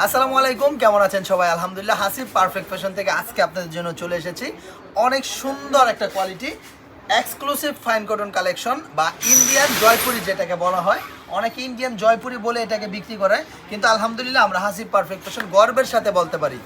আসসালামু আলাইকুম, কেমন আছেন সবাই? আলহামদুলিল্লাহ, হাসিব পারফেক্ট ফ্যাশন থেকে আজকে আপনাদের জন্য চলে এসেছি। অনেক সুন্দর একটা quality exclusive fine cotton collection বা ইন্ডিয়ান জয়পুরি যেটাকে বলা হয়। অনেকে ইন্ডিয়ান জয়পুরি বলে এটাকে বিক্রি করে, কিন্তু আলহামদুলিল্লাহ আমরা হাসিব পারফেক্ট ফ্যাশন গর্বের সাথে বলতে পারি।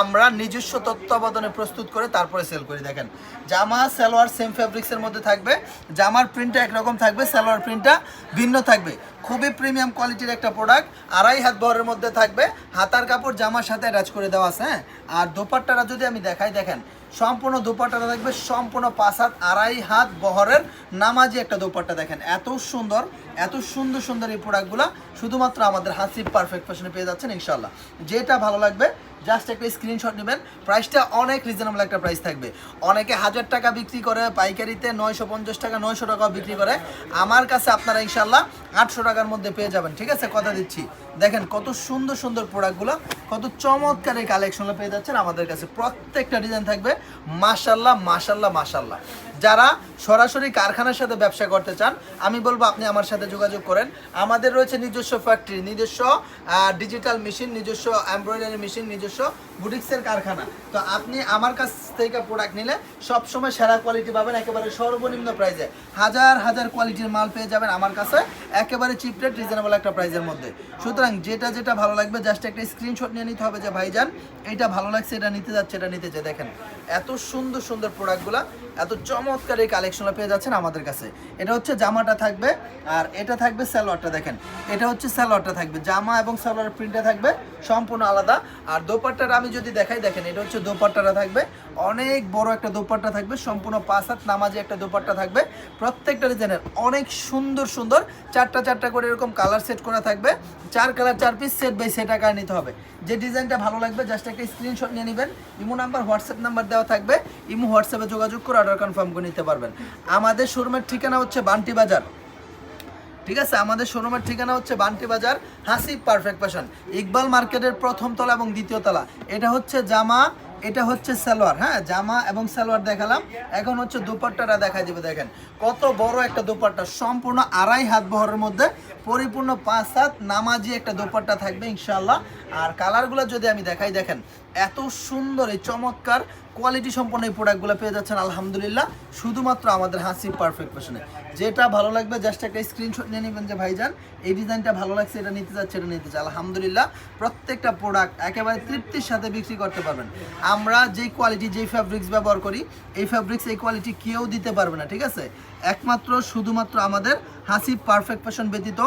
আমরা নিজস্ব তত্ত্বাবধানে প্রস্তুত করে তারপরে সেল করি, দেখেন। জামা, সালোয়ার সেম ফ্যাব্রিক্সের মধ্যে থাকবে। জামার প্রিন্টটা একরকম থাকবে, সালোয়ার প্রিন্টটা ভিন্ন থাকবে। খুবই প্রিমিয়াম কোয়ালিটির একটা প্রোডাক্ট আড়াই হাত বহরের মধ্যে থাকবে, হাতার কাপড় জামার সাথে অ্যাটাচ করে দেওয়া আছে হ্যাঁ? আর দোপাট্টাটা যদি আমি দেখাই, দেখেন, সম্পূর্ণ দোপাট্টাটা দেখবে সম্পূর্ণ পাঁচ হাত, আড়াই হাত বহরের নামাজি একটা দোপাট্টা, দেখেন, এত সুন্দর এত সুন্দর সুন্দর এই প্রোডাক্টগুলো শুধুমাত্র আমাদের হাসিব পারফেক্ট ফ্যাশনে পেয়ে যাচ্ছেন ইনশাল্লাহ যেটা ভালো লাগবে জাস্ট একটা স্ক্রিনশট নেবেন। প্রাইসটা অনেক রিজনেবল একটা প্রাইস থাকবে। অনেকে হাজার টাকা বিক্রি করে পাইকারিতে নয়শো পঞ্চাশ টাকা, নয়শো টাকাও বিক্রি করে। আমার কাছে আপনারা ইনশাল্লাহ আটশো টাকার মধ্যে পেয়ে যাবেন। ঠিক আছে? কথা দিচ্ছি। দেখেন কত সুন্দর সুন্দর প্রোডাক্টগুলো, কত চমৎকার এই কালেকশনগুলো পেয়ে যাচ্ছেন আমাদের কাছে। প্রত্যেকটা ডিজাইন থাকবে। মাশাল্লাহ মাশাল্লাহ মাশাল্লাহ যারা সরাসরি কারখানার সাথে ব্যবসা করতে চান, আমি বলব আপনি আমার সাথে যোগাযোগ করেন। আমাদের রয়েছে নিজস্ব ফ্যাক্টরি নিজস্ব ডিজিটাল মেশিন নিজস্ব এমব্রয়ডারি মেশিন নিজস্ব বুটিক্সের কারখানা। তো আপনি আমার কাছ থেকে প্রোডাক্ট নিলে সবসময় সেরা কোয়ালিটি পাবেন, একেবারে সর্বনিম্ন প্রাইসে হাজার হাজার কোয়ালিটির মাল পেয়ে যাবেন আমার কাছে, একেবারে চিপ রেট রিজনেবল একটা প্রাইসের মধ্যে। সুতরাং যেটা যেটা ভালো লাগবে জাস্ট একটা স্ক্রিনশট নিয়ে নিতে হবে যে, ভাইজান এটা ভালো লাগছে, এটা নিতে যাচ্ছে, এটা নিতে চাই। দেখেন, এত সুন্দর সুন্দর প্রোডাক্টগুলো এত চমৎকার এই কালেকশনটা পেয়ে যাচ্ছেন আমাদের কাছে। এটা হচ্ছে জামাটা থাকবে, আর এটা থাকবে সালোয়ারটা দেখেন। এটা হচ্ছে সালোয়ারটা থাকবে, জামা এবং সালোয়ার প্রিন্টটা থাকবে, সম্পূর্ণ আলাদা। আর দোপাট্টাটা আমি যদি দেখাই, দেখেন, এটা হচ্ছে দোপাট্টাটা থাকবে। অনেক বড় একটা দোপাট্টা থাকবে, সম্পূর্ণ পাঁচ হাত নামাজি একটা দোপাট্টা থাকবে। প্রত্যেকটা ডিজাইনের অনেক সুন্দর সুন্দর, চারটা চারটা করে এরকম কালার সেট করা থাকবে। চার কালার চার পিস সেট বাই সেট আকার নিতে হবে। যে ডিজাইনটা ভালো লাগবে জাস্ট একটা স্ক্রিনশট নিয়ে নেবেন। ইমো নাম্বার হোয়াটসঅ্যাপ নাম্বার দেওয়া থাকবে। ইমো হোয়াটসঅ্যাপে যোগাযোগ করে অর্ডার কনফার্ম করে নিতে পারবেন। আমাদের শোরুমের ঠিকানা হচ্ছে বান্টি বাজার। ঠিক আছে? আমাদের শোরুমের ঠিকানা হচ্ছে বান্টি বাজার, হাসিব পারফেক্ট ফ্যাশন ইকবাল মার্কেটের প্রথম তলা এবং দ্বিতীয় তলা। এটা হচ্ছে জামা এটা হচ্ছে সালোয়ার হ্যাঁ? জামা এবং সালোয়ার দেখালাম। এখন হচ্ছে দুপাট্টাটা দেখা যাবে দেখেন। কত বড় একটা দুপাট্টা, সম্পূর্ণ আড়াই হাত বহরের মধ্যে, পরিপূর্ণ পাঁচ হাত, নামাজি একটা দুপাট্টা থাকবে ইনশাল্লাহ আর কালারগুলো যদি আমি দেখাই, দেখেন, এত সুন্দর, এই চমৎকার কোয়ালিটি সম্পন্ন এই প্রোডাক্টগুলো পেয়ে যাচ্ছেন, আলহামদুলিল্লাহ। শুধুমাত্র আমাদের হাসি পারফেক্ট ফ্যাশনে যেটা ভালো লাগবে জাস্ট একটা স্ক্রিনশট নিয়ে নেবেন যে ভাইজান, এই ডিজাইনটা ভালো লাগছে, এটা নিতে যাচ্ছে এটা নিতে চাই আলহামদুলিল্লাহ, প্রত্যেকটা প্রোডাক্ট একেবারে তৃপ্তির সাথে বিক্রি করতে পারবেন। আমরা যেই কোয়ালিটি যেই ফ্যাব্রিক্স ব্যবহার করি, এই ফ্যাব্রিক্স এই কোয়ালিটি কেউ দিতে পারবে না, ঠিক আছে? একমাত্র, শুধুমাত্র আমাদের হাসি পারফেক্ট ফ্যাশন ব্যতীত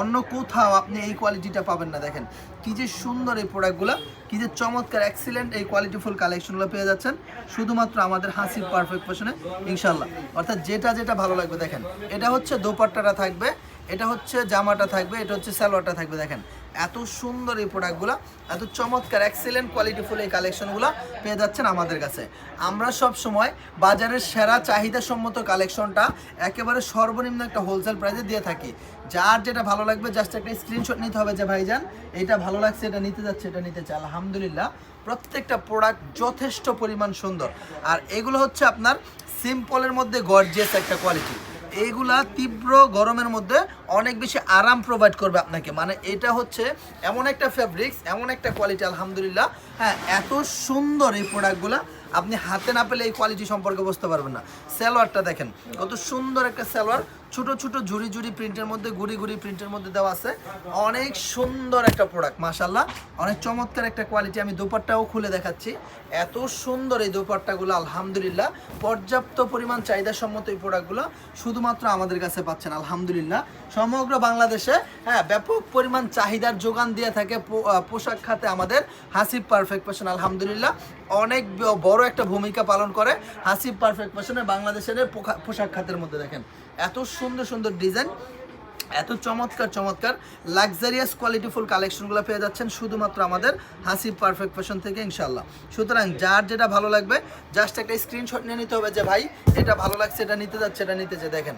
অন্য কোথাও আপনি এই কোয়ালিটিটা পাবেন না, দেখেন। কি যে সুন্দর এই প্রোডাক্টগুলো কি যে চমৎকার এক্সিলেন্ট এই কোয়ালিটিফুল কালেকশনগুলো পেয়ে যাচ্ছেন, শুধুমাত্র আমাদের হাসির পারফেক্ট ফ্যাশনে ইনশাল্লাহ অর্থাৎ যেটা যেটা ভালো লাগবে, দেখেন। এটা হচ্ছে দোপাট্টাটা থাকবে, এটা হচ্ছে জামাটা থাকবে, এটা হচ্ছে স্যালোয়ারটা থাকবে, দেখেন। এত সুন্দর এই প্রোডাক্টগুলো এত চমৎকার এক্সেলেন্ট কোয়ালিটিফুল এই কালেকশনগুলো পেয়ে যাচ্ছেন আমাদের কাছে। আমরা সব সময় বাজারের সেরা চাহিদা সম্মত কালেকশনটা একেবারে সর্বনিম্ন একটা হোলসেল প্রাইসে দিয়ে থাকি। যার যেটা ভালো লাগবে জাস্ট একটা স্ক্রিনশট নিতে হবে যে, ভাইজান, এটা ভালো লাগছে, এটা নিতে যাচ্ছে, এটা নিতে চাই। আলহামদুলিল্লাহ, প্রত্যেকটা প্রোডাক্ট যথেষ্ট পরিমাণ সুন্দর। আর এগুলো হচ্ছে আপনার সিম্পলের মধ্যে গর্জিয়াস একটা কোয়ালিটি এইগুলা তীব্র গরমের মধ্যে অনেক বেশি আরাম প্রোভাইড করবে আপনাকে। মানে এটা হচ্ছে এমন একটা ফ্যাব্রিক্স এমন একটা কোয়ালিটি আলহামদুলিল্লাহ। হ্যাঁ এত সুন্দর এই প্রোডাক্টগুলা আপনি হাতে না পেলে এই কোয়ালিটি সম্পর্কে বুঝতে পারবেন না। সালোয়ারটা দেখেন, কত সুন্দর একটা সালোয়ার। ছোট ছোট ঝুড়ি ঝুড়ি প্রিন্টের মধ্যে, গুড়ি গুড়ি প্রিন্টের মধ্যে দেওয়া আছে। অনেক সুন্দর একটা প্রোডাক্ট মাশাল্লাহ অনেক চমৎকার একটা কোয়ালিটি আমি দোপাট্টাও খুলে দেখাচ্ছি। এত সুন্দর এই দোপাট্টাগুলো, আলহামদুলিল্লাহ। পর্যাপ্ত পরিমাণ সম্মত এই প্রোডাক্টগুলো শুধুমাত্র আমাদের কাছে পাচ্ছেন, আলহামদুলিল্লাহ। সমগ্র বাংলাদেশে হ্যাঁ ব্যাপক পরিমাণ চাহিদার যোগান দিয়ে থাকে পোশাক খাতে আমাদের হাসিব পারফেক্ট ফ্যাশন আলহামদুলিল্লাহ। অনেক বড় একটা ভূমিকা পালন করে হাসিব পারফেক্ট ফ্যাশনে বাংলাদেশের পোশাক খাতের মধ্যে, দেখেন। এত সুন্দর সুন্দর ডিজাইন এত চমৎকার চমৎকার লাক্সারিয়াস কোয়ালিটিফুল কালেকশনগুলো পেয়ে যাচ্ছেন শুধুমাত্র আমাদের হাসি পারফেক্ট ফ্যাশন থেকে ইনশাল্লাহ সুতরাং যার যেটা ভালো লাগবে জাস্ট একটা স্ক্রিনশট নিয়ে নিতে হবে যে, ভাই, এটা ভালো লাগছে, এটা নিতে যাচ্ছে, এটা নিতে যে দেখেন,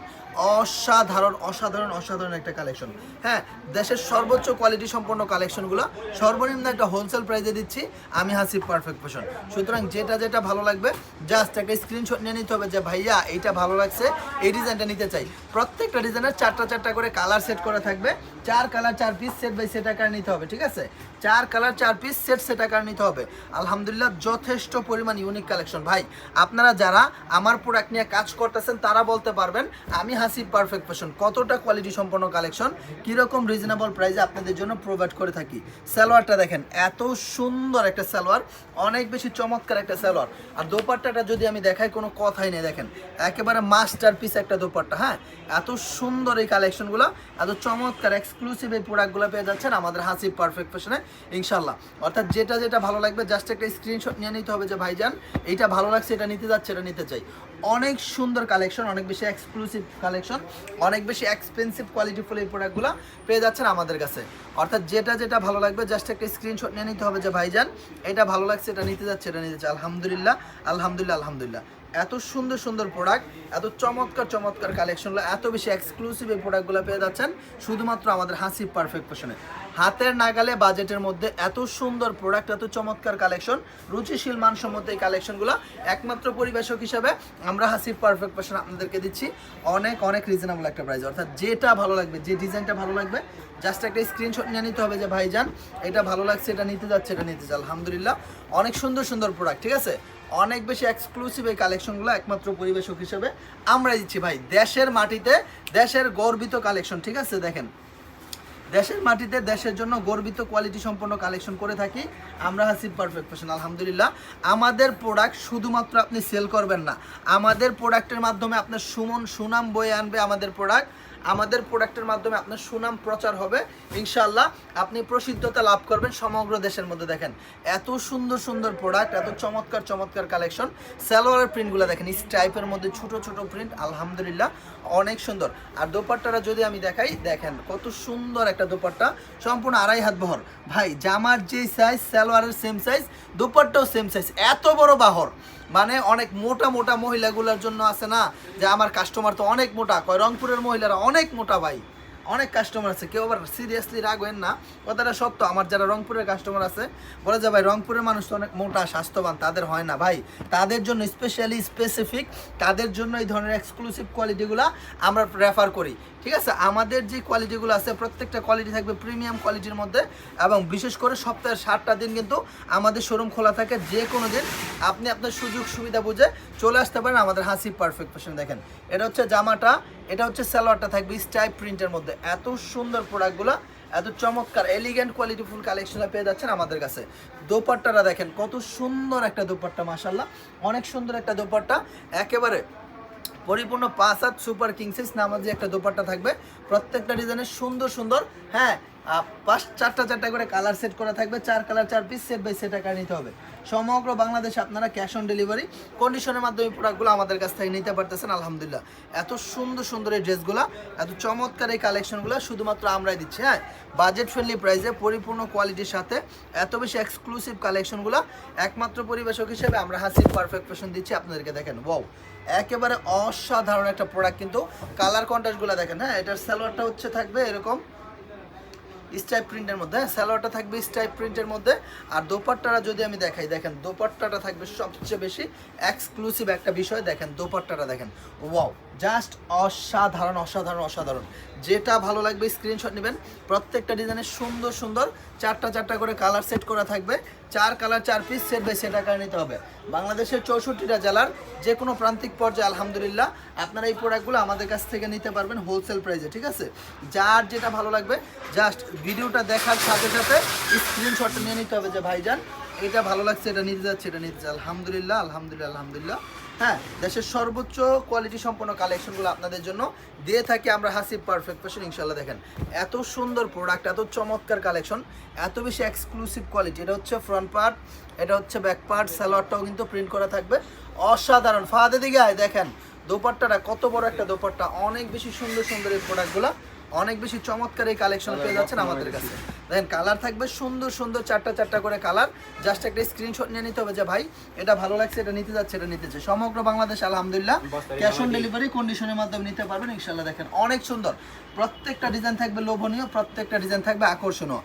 অসাধারণ অসাধারণ অসাধারণ একটা কালেকশন হ্যাঁ দেশের সর্বোচ্চ কোয়ালিটি সম্পন্ন কালেকশনগুলো সর্বনিম্ন একটা হোলসেল প্রাইজে দিচ্ছি, আমি হাসি পারফেক্ট ফ্যাশন সুতরাং যেটা যেটা ভালো লাগবে জাস্ট একটা স্ক্রিনশট নিয়ে নিতে হবে যে, ভাইয়া, এইটা ভালো লাগছে, এই ডিজাইনটা নিতে চাই। প্রত্যেকটা ডিজাইনের চারটা চারটা করে কালার সেট করা থাকবে। চার কালার, চার পিস সেট বাই সেট আকার নিতে হবে, ঠিক আছে? চার কালার, চার পিস সেট সেট আকার নিতে হবে। আলহামদুলিল্লাহ, যথেষ্ট পরিমাণ ইউনিক কালেকশন ভাই, আপনারা যারা আমার প্রোডাক্ট নিয়ে কাজ করতেছেন, তারা বলতে পারবেন, আমি হাসি পারফেক্ট পেশন কতটা কোয়ালিটি সম্পন্ন কালেকশন কীরকম রিজনেবল প্রাইসে আপনাদের জন্য প্রোভাইড করে থাকি? সালোয়ারটা দেখেন, এত সুন্দর একটা সালোয়ার, অনেক বেশি চমৎকার একটা সালোয়ার। আর দোপাট্টাটা যদি আমি দেখাই, কোনো কথাই নেই, দেখেন। একেবারে মাস্টার পিস একটা দোপাট্টা হ্যাঁ? এত সুন্দর এই কালেকশনগুলো এত চমৎকার এক্সক্লুসিভ এই প্রোডাক্টগুলো পেয়ে যাচ্ছেন আমাদের হাসি পারফেক্ট ফ্যাশনে ইনশাল্লাহ অর্থাৎ যেটা যেটা ভালো লাগবে জাস্ট একটা স্ক্রিনশট নিয়ে নিতে হবে যে, ভাইজান, এইটা ভালো লাগছে, এটা নিতে যাচ্ছে, এটা নিতে চাই। অনেক সুন্দর কালেকশন অনেক বেশি এক্সক্লুসিভ কালেকশন অনেক বেশি এক্সপেন্সিভ কোয়ালিটিফুল এই প্রোডাক্টগুলো পেয়ে যাচ্ছেন আমাদের কাছে। অর্থাৎ যেটা যেটা ভালো লাগবে জাস্ট একটা স্ক্রিনশট নিয়ে নিতে হবে যে, ভাইজান, এটা ভালো লাগছে, এটা নিতে যাচ্ছে, এটা নিতে চাই। আলহামদুলিল্লাহ আলহামদুলিল্লাহ আলহামদুলিল্লাহ। এত সুন্দর সুন্দর প্রোডাক্ট এত চমৎকার চমৎকার কালেকশনগুলো এত বেশি এক্সক্লুসিভ এই প্রোডাক্টগুলো পেয়ে যাচ্ছেন, শুধুমাত্র আমাদের হাসি পারফেক্ট ফ্যাশনে হাতের নাগালে বাজেটের মধ্যে এত সুন্দর প্রোডাক্ট এত চমৎকার কালেকশন রুচিশীল মানসম্মত এই কালেকশনগুলো একমাত্র পরিবেশক হিসাবে আমরা হাসি পারফেক্ট ফ্যাশন আপনাদেরকে দিচ্ছি। অনেক অনেক রিজনেবল একটা প্রাইস অর্থাৎ যেটা ভালো লাগবে, যে ডিজাইনটা ভালো লাগবে জাস্ট একটা স্ক্রিনশট নিয়ে নিতে হবে যে, ভাইজান, এটা ভালো লাগছে, এটা নিতে যাচ্ছে, এটা নিতে চাই আলহামদুলিল্লাহ, অনেক সুন্দর সুন্দর প্রোডাক্ট ঠিক আছে? অনেক বেশি এক্সক্লুসিভ এই কালেকশনগুলো একমাত্র পরিবেশক হিসেবে আমরা দিচ্ছি। ভাই, দেশের মাটিতে, দেশের গর্বিত কালেকশন ঠিক আছে? দেখেন দেশের মাটিতে দেশের জন্য গর্বিত কোয়ালিটি সম্পন্ন কালেকশন করে থাকি। আমরা হাসিব পারফেক্ট ফ্যাশন আলহামদুলিল্লাহ। আমাদের প্রোডাক্ট শুধুমাত্র আপনি সেল করবেন না। আমাদের প্রোডাক্টের মাধ্যমে আপনার সুমন, সুনাম বয়ে আনবে আমাদের প্রোডাক্ট আমাদের প্রোডাক্টের মাধ্যমে আপনার সুনাম প্রচার হবে। ইনশাল্লাহ আপনি প্রসিদ্ধতা লাভ করবেন সমগ্র দেশের মধ্যে দেখেন। এত সুন্দর সুন্দর প্রোডাক্ট, এত চমৎকার চমৎকার কালেকশন। সালোয়ারের প্রিন্টগুলো দেখেন স্ট্রাইপের মধ্যে ছোট ছোট প্রিন্ট আলহামদুলিল্লাহ, অনেক সুন্দর। আর দোপাট্টারা যদি আমি দেখাই, দেখেন কত সুন্দর একটা দোপাট্টা, সম্পূর্ণ আড়াই হাত বহর। ভাই, জামার যে সাইজ সালোয়ারের সেম সাইজ দোপাট্টাও সেম সাইজ এত বড় বাহর। মানে অনেক মোটা মোটা মহিলাগুলোর জন্য আছে না, যে আমার কাস্টমার তো অনেক মোটা। কয়, রংপুরের মহিলারা অনেক মোটা ভাই। অনেক কাস্টমার আছে। কেউ আবার সিরিয়াসলি রাখবেন না। কথাটা সত্য, আমার যারা রংপুরের কাস্টমার আছে, বলে যে, ভাই, রংপুরের মানুষ তো অনেক মোটা, স্বাস্থ্যবান, তাদের হয় না ভাই। তাদের জন্য স্পেশালি স্পেসিফিক তাদের জন্য এই ধরনের এক্সক্লুসিভ কোয়ালিটিগুলো আমরা রেফার করি। ঠিক আছে? আমাদের যে কোয়ালিটিগুলো আছে, প্রত্যেকটা কোয়ালিটি থাকবে প্রিমিয়াম কোয়ালিটির মধ্যে এবং বিশেষ করে সপ্তাহের সাতটা দিন কিন্তু আমাদের শোরুম খোলা থাকে। যে কোনো দিন আপনি আপনার সুযোগ সুবিধা বুঝে চলে আসতে পারেন আমাদের হাসি পারফেক্ট ফ্যাশন দেখেন। এটা হচ্ছে জামাটা, এটা হচ্ছে সালোয়ারটা থাকবে স্টাইপ প্রিন্টের মধ্যে। এত সুন্দর প্রোডাক্টগুলো এত চমৎকার এলিগেন্ট কোয়ালিটি ফুল কালেকশন পেয়ে যাচ্ছেন আমাদের কাছে। দোপাট্টাটা দেখেন, কত সুন্দর একটা দোপাট্টা মাসাল্লাহ অনেক সুন্দর একটা দোপাট্টা। একেবারে পরিপূর্ণ পাঁচ হাত সুপার কিংসিস নামাজি একটা দোপাট্টা থাকবে। প্রত্যেকটা ডিজাইনের সুন্দর সুন্দর। হ্যাঁ পাঁচ, চারটা চারটা করে কালার সেট করা থাকবে। চার কালার চার পিস সেট বাই সেট আকার নিতে হবে। সমগ্র বাংলাদেশে আপনারা ক্যাশ অন ডেলিভারি কন্ডিশনের মাধ্যমে প্রোডাক্টগুলো আমাদের কাছ থেকে নিতে পারতেছেন, আলহামদুলিল্লাহ। এত সুন্দর সুন্দর এই ড্রেসগুলো এত চমৎকার এই কালেকশনগুলো শুধুমাত্র আমরাই দিচ্ছি হ্যাঁ? বাজেট ফ্রেন্ডলি প্রাইসে পরিপূর্ণ কোয়ালিটির সাথে এত বেশি এক্সক্লুসিভ কালেকশনগুলো একমাত্র পরিবেশক হিসেবে আমরা হাসির পারফেক্ট ফ্যাশন দিচ্ছি, আপনাদেরকে দেখেন ওয়াও একেবারে অসাধারণ একটা প্রোডাক্ট কিন্তু কালার কন্ট্রাস্টগুলো দেখেন হ্যাঁ? এটার সালোয়ারটা হচ্ছে থাকবে এরকম স্টাইপ প্রিন্টের মধ্যে হ্যাঁ? সালোয়ারটা থাকবে স্টাইপ প্রিন্টের মধ্যে। আর দোপাট্টাটা যদি আমি দেখাই, দেখেন, দোপাট্টাটা থাকবে সবচেয়ে বেশি এক্সক্লুসিভ একটা বিষয়। দেখেন, দোপাট্টাটা দেখেন। ওয়াও জাস্ট অসাধারণ অসাধারণ অসাধারণ। যেটা ভালো লাগবে স্ক্রিনশট নেবেন। প্রত্যেকটা ডিজাইনের সুন্দর সুন্দর, চারটা চারটা করে কালার সেট করা থাকবে। চার কালার, চার পিস সেট বাই সেট আকারে নিতে হবে। বাংলাদেশের চৌষট্টিটা জেলার যে কোনো প্রান্তিক পর্যায়ে, আলহামদুলিল্লাহ, আপনারা এই প্রোডাক্টগুলো আমাদের কাছ থেকে নিতে পারবেন হোলসেল প্রাইসে ঠিক আছে? যার যেটা ভালো লাগবে জাস্ট ভিডিওটা দেখার সাথে সাথে স্ক্রিনশটটা নিয়ে নিতে হবে যে ভাইজান, এটা ভালো লাগছে, এটা নিতে যাচ্ছে, এটা নিতে আলহামদুলিল্লাহ আলহামদুলিল্লাহ আলহামদুলিল্লাহ। হ্যাঁ দেশের সর্বোচ্চ কোয়ালিটি সম্পন্ন কালেকশনগুলো আপনাদের জন্য দিয়ে থাকি আমরা হাসিব পারফেক্ট ফ্যাশন ইনশাল্লাহ দেখেন। এত সুন্দর প্রোডাক্ট এত চমৎকার কালেকশন এত বেশি এক্সক্লুসিভ কোয়ালিটি এটা হচ্ছে ফ্রন্ট পার্ট এটা হচ্ছে ব্যাক পার্ট সালোয়ারটাও কিন্তু প্রিন্ট করা থাকবে। অসাধারণ। ফাঁদে দিকে দেখেন, দোপাট্টাটা, কত বড় একটা দোপাট্টা। অনেক বেশি সুন্দর সুন্দর এই প্রোডাক্টগুলো অনেক বেশি চমৎকার এই কালেকশন পেয়ে যাচ্ছেন আমাদের কাছে। দেখেন কালার থাকবে সুন্দর সুন্দর চারটা চারটা করে কালার জাস্ট একটা স্ক্রিনশট নিয়ে নিতে হবে যে ভাই এটা ভালো লাগছে এটা নিতে যাচ্ছে এটা নিতেছে সমগ্র বাংলাদেশ আলহামদুলিল্লাহ ক্যাশ অন ডেলিভারি কন্ডিশনের মাধ্যমে নিতে পারবেন। ইনশাল্লাহ দেখেন অনেক সুন্দর। প্রত্যেকটা ডিজাইন থাকবে লোভনীয় প্রত্যেকটা ডিজাইন থাকবে আকর্ষণীয়।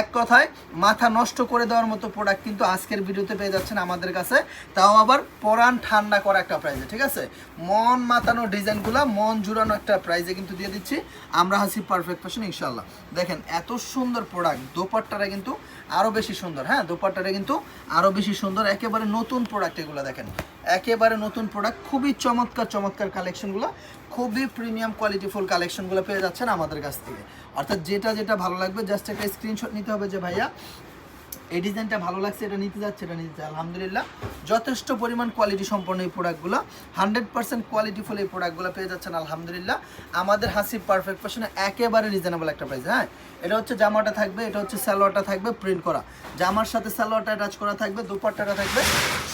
এক কথায় মাথা নষ্ট করে দেওয়ার মতো প্রোডাক্ট কিন্তু আজকের ভিডিওতে পেয়ে যাচ্ছেন আমাদের কাছে। তাও আবার পরান ঠান্ডা করা একটা প্রাইজে ঠিক আছে? মন মাতানো ডিজাইনগুলো মন জুড়ানো একটা প্রাইজে কিন্তু দিয়ে দিচ্ছি। আমরা হাসি পারফেক্ট ফ্যাশন ইনশাল্লাহ দেখেন, এত সুন্দর প্রোডাক্ট দোপাট্টাটা কিন্তু আরও বেশি সুন্দর হ্যাঁ? দোপাট্টাটা কিন্তু আরও বেশি সুন্দর, একেবারে নতুন প্রোডাক্ট এগুলো দেখেন। একেবারে নতুন প্রোডাক্ট খুবই চমৎকার চমৎকার কালেকশনগুলো খুবই প্রিমিয়াম কোয়ালিটিফুল কালেকশনগুলো পেয়ে যাচ্ছেন আমাদের কাছ থেকে। অর্থাৎ যেটা যেটা ভালো লাগবে জাস্ট একটা স্ক্রিনশট নিতে হবে যে ভাইয়া, এই ডিজাইনটা ভালো লাগছে, এটা নিতে যাচ্ছে, এটা নিতে। আলহামদুলিল্লাহ যথেষ্ট পরিমাণ কোয়ালিটি সম্পন্ন এই প্রোডাক্টগুলো হান্ড্রেড পার্সেন্ট কোয়ালিটিফুল এই প্রোডাক্টগুলো পেয়ে যাচ্ছেন, আলহামদুলিল্লাহ। আমাদের হাসিব পারফেক্ট ফ্যাশনে একেবারে রিজনেবল একটা প্রাইস হ্যাঁ? এটা হচ্ছে জামাটা থাকবে, এটা হচ্ছে সালোয়ারটা থাকবে প্রিন্ট করা। জামার সাথে সালোয়ারটা অ্যাটাচ করা থাকবে, দুপাট্টাটা থাকবে,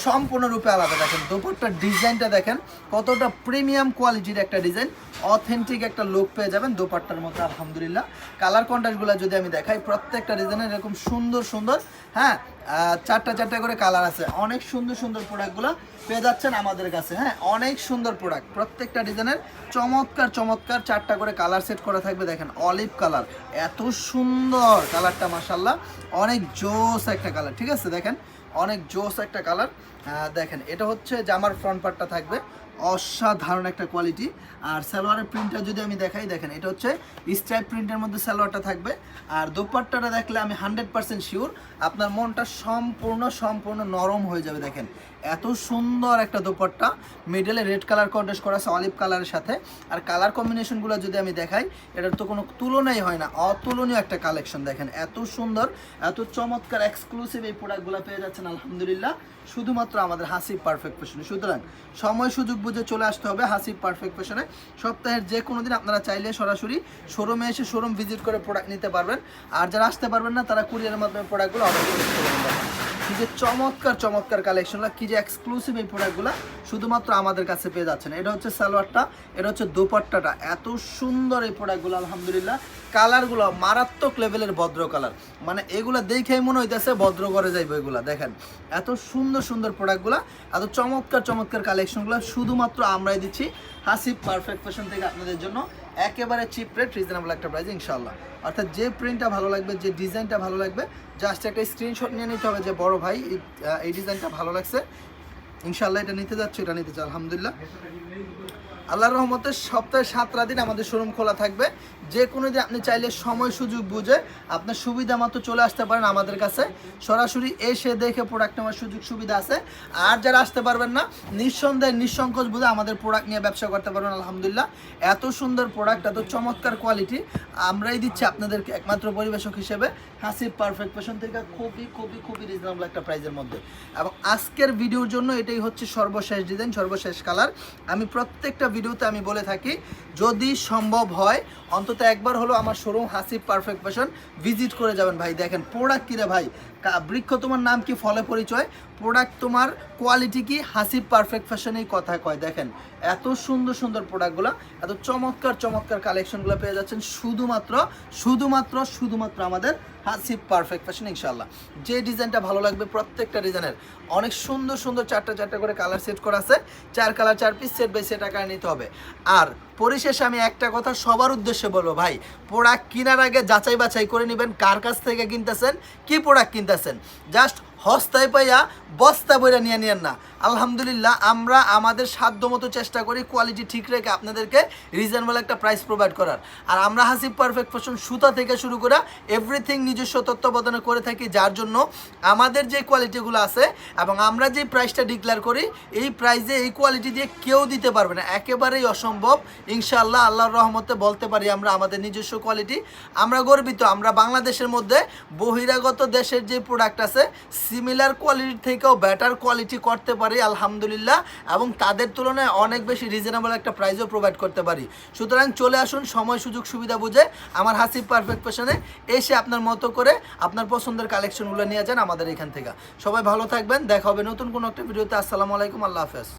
সম্পূর্ণরূপে আলাদা। দেখেন, দুপাট্টার ডিজাইনটা দেখেন, কতটা প্রিমিয়াম কোয়ালিটির একটা ডিজাইন অথেন্টিক একটা লুক পেয়ে যাবেন দোপাট্টার মধ্যে, আলহামদুলিল্লাহ। কালার কন্ট্রাস্টগুলো যদি আমি দেখাই, প্রত্যেকটা ডিজাইনের এরকম সুন্দর সুন্দর হ্যাঁ? চারটা চারটা করে কালার আছে। অনেক সুন্দর সুন্দর প্রোডাক্টগুলো পেয়ে যাচ্ছেন আমাদের কাছে হ্যাঁ? অনেক সুন্দর প্রোডাক্ট প্রত্যেকটা ডিজাইনের চমৎকার চমৎকার চারটা করে কালার সেট করা থাকবে। দেখেন অলিভ কালার এত সুন্দর কালারটা মাসাল্লাহ অনেক জোস একটা কালার ঠিক আছে? দেখেন, অনেক জোস একটা কালার দেখেন, এটা হচ্ছে জামার ফ্রন্ট পার্টটা থাকবে। অসাধারণ একটা কোয়ালিটি আর সালোয়ারের প্রিন্টটা যদি আমি দেখাই, দেখেন, এটা হচ্ছে স্ট্রাইপ প্রিন্টের মধ্যে সালোয়ারটা থাকবে। আর দোপাট্টাটা দেখলে আমি হান্ড্রেড পার্সেন্ট শিওর আপনার মনটা সম্পূর্ণ সম্পূর্ণ নরম হয়ে যাবে, দেখেন। এত সুন্দর একটা দোপাট্টা। মিডলে রেড কালার কন্ট্রাস্ট করা আছে অলিভ কালারের সাথে। আর কালার কম্বিনেশনগুলো যদি আমি দেখাই, এটার তো কোনো তুলনাই হয় না। অতুলনীয় একটা কালেকশন দেখেন। এত সুন্দর, এত চমৎকার এক্সক্লুসিভ এই প্রোডাক্টগুলো পেয়ে যাচ্ছেন, আলহামদুলিল্লাহ। শুধুমাত্র আমাদের হাসি পারফেক্ট ফ্যাশনে সুতরাং সময় সুযোগ বুঝে চলে আসতে হবে হাসি পারফেক্ট ফ্যাশনে সপ্তাহের যে কোনো দিন আপনারা চাইলে সরাসরি শোরুমে এসে শোরুম ভিজিট করে প্রোডাক্ট নিতে পারবেন। আর যারা আসতে পারবেন না, তারা কুরিয়ারের মাধ্যমে প্রোডাক্টগুলো অর্ডার করে পারবেন। কি যে চমৎকার চমৎকার কালেকশনগুলো কি যে এক্সক্লুসিভ এই প্রোডাক্টগুলো শুধুমাত্র আমাদের কাছে পেয়ে যাচ্ছেন। এটা হচ্ছে সালোয়ারটা, এটা হচ্ছে দোপাট্টাটা। এত সুন্দর এই প্রোডাক্টগুলো আলহামদুলিল্লাহ। কালারগুলো মারাত্মক লেভেলের ভদ্র কালার মানে এগুলো দেখেই মনে হইতেছে ভদ্র করে যাইবে এগুলো, দেখেন। এত সুন্দর সুন্দর প্রোডাক্টগুলো এত চমৎকার চমৎকার কালেকশনগুলো শুধুমাত্র আমরাই দিচ্ছি। হাসিব পারফেক্ট ফ্যাশন থেকে আপনাদের জন্য। একেবারে চিপ রেট রিজনেবল একটা প্রাইস ইনশাল্লাহ অর্থাৎ যে প্রিন্টটা ভালো লাগবে, যে ডিজাইনটা ভালো লাগবে জাস্ট একটা স্ক্রিনশট নিয়ে নিতে হবে যে, বড় ভাই, এই- ডিজাইনটা ভালো লাগছে। ইনশাল্লাহ এটা নিতে যাচ্ছে, এটা নিতে চাই আলহামদুলিল্লাহ। আল্লাহর রহমতে সপ্তাহে সাতটা দিন আমাদের শোরুম খোলা থাকবে। যে কোনো দিন আপনি চাইলে সময় সুযোগ বুঝে আপনার সুবিধা মতো চলে আসতে পারেন আমাদের কাছে। সরাসরি এসে দেখে প্রোডাক্ট নেওয়ার সুযোগ সুবিধা আছে। আর যারা আসতে পারবেন না, নিঃসন্দেহে নিঃসংকোচ বুঝে আমাদের প্রোডাক্ট নিয়ে ব্যবসা করতে পারবেন, আলহামদুলিল্লাহ। এত সুন্দর প্রোডাক্ট এত চমৎকার কোয়ালিটি আমরাই দিচ্ছি আপনাদেরকে একমাত্র পরিবেশক হিসেবে। হাসিব পারফেক্ট পেশন থেকে খুবই খুবই খুবই রিজনেবল একটা প্রাইজের মধ্যে। এবং আজকের ভিডিওর জন্য এটাই হচ্ছে সর্বশেষ ডিজাইন সর্বশেষ কালার আমি প্রত্যেকটা ভিডিওতে আমি বলে থাকি, যদি সম্ভব হয়, অন্তত একবার হলো আমার showroom Hasib perfect fashion visit করে যাবেন ভাই। দেখেন প্রোডাক্ট কিরে ভাই? বৃক্ষ তোমার নাম কি? ফলে পরিচয়। প্রোডাক্ট তোমার কোয়ালিটি কি? হাসিব পারফেক্ট ফ্যাশনেই কথা কয়। দেখেন, এত সুন্দর সুন্দর প্রোডাক্টগুলো এত চমৎকার চমৎকার কালেকশনগুলো পেয়ে যাচ্ছেন শুধুমাত্র শুধুমাত্র শুধুমাত্র আমাদের হাসিব পারফেক্ট ফ্যাশন ইনশাল্লাহ যে ডিজাইনটা ভালো লাগবে প্রত্যেকটা ডিজাইনের অনেক সুন্দর সুন্দর চারটা চারটা করে কালার সেট করা আছে। চার কালার চার পিস সেট বাই সেট আকারে নিতে হবে। আর পরিশেষে আমি একটা কথা সবার উদ্দেশ্যে বলব ভাই প্রোডাক্ট কেনার আগে যাচাই বাছাই করে নেবেন, কার কাছ থেকে কিনতেছেন, কি প্রোডাক্ট কিনতেছেন। জাস্ট হস্তায় পাইয়া বস্তা বইরা নিয়ে নিয়েন না। আলহামদুলিল্লাহ, আমরা আমাদের সাধ্য মতো চেষ্টা করি কোয়ালিটি ঠিক রেখে আপনাদেরকে রিজনেবল একটা প্রাইস প্রোভাইড করার। আর আমরা হাসিব পারফেক্ট ফ্যাশন সুতা থেকে শুরু করে এভরিথিং নিজস্ব তত্ত্বাবধানে করে থাকি, যার জন্য আমাদের যে কোয়ালিটিগুলো আছে এবং আমরা যে প্রাইসটা ডিক্লেয়ার করি, এই প্রাইসে এই কোয়ালিটি দিয়ে কেউ দিতে পারবে না। একেবারেই অসম্ভব। ইনশাআল্লাহ, আল্লাহর রহমতে বলতে পারি আমরা আমাদের নিজস্ব কোয়ালিটি আমরা গর্বিত, আমরা বাংলাদেশের মধ্যে বহিরাগত দেশের যে প্রোডাক্ট আছে সিমিলার কোয়ালিটি থেকেও বেটার কোয়ালিটি করতে পারি, আলহামদুলিল্লাহ, এবং তাদের তুলনায় অনেক বেশি রিজনেবল একটা প্রাইসও প্রোভাইড করতে পারি। সুতরাং চলে আসুন সময়, সুযোগ, সুবিধা বুঝে আমার হাসিব পারফেক্ট পেশনে এসে আপনার মতো করে আপনার পছন্দের কালেকশনগুলো নিয়ে যান আমাদের এখান থেকে। সবাই ভালো থাকবেন, দেখা হবে নতুন কোনো একটা ভিডিওতে আসসালামু আলাইকুম, আল্লাহ হাফেজ।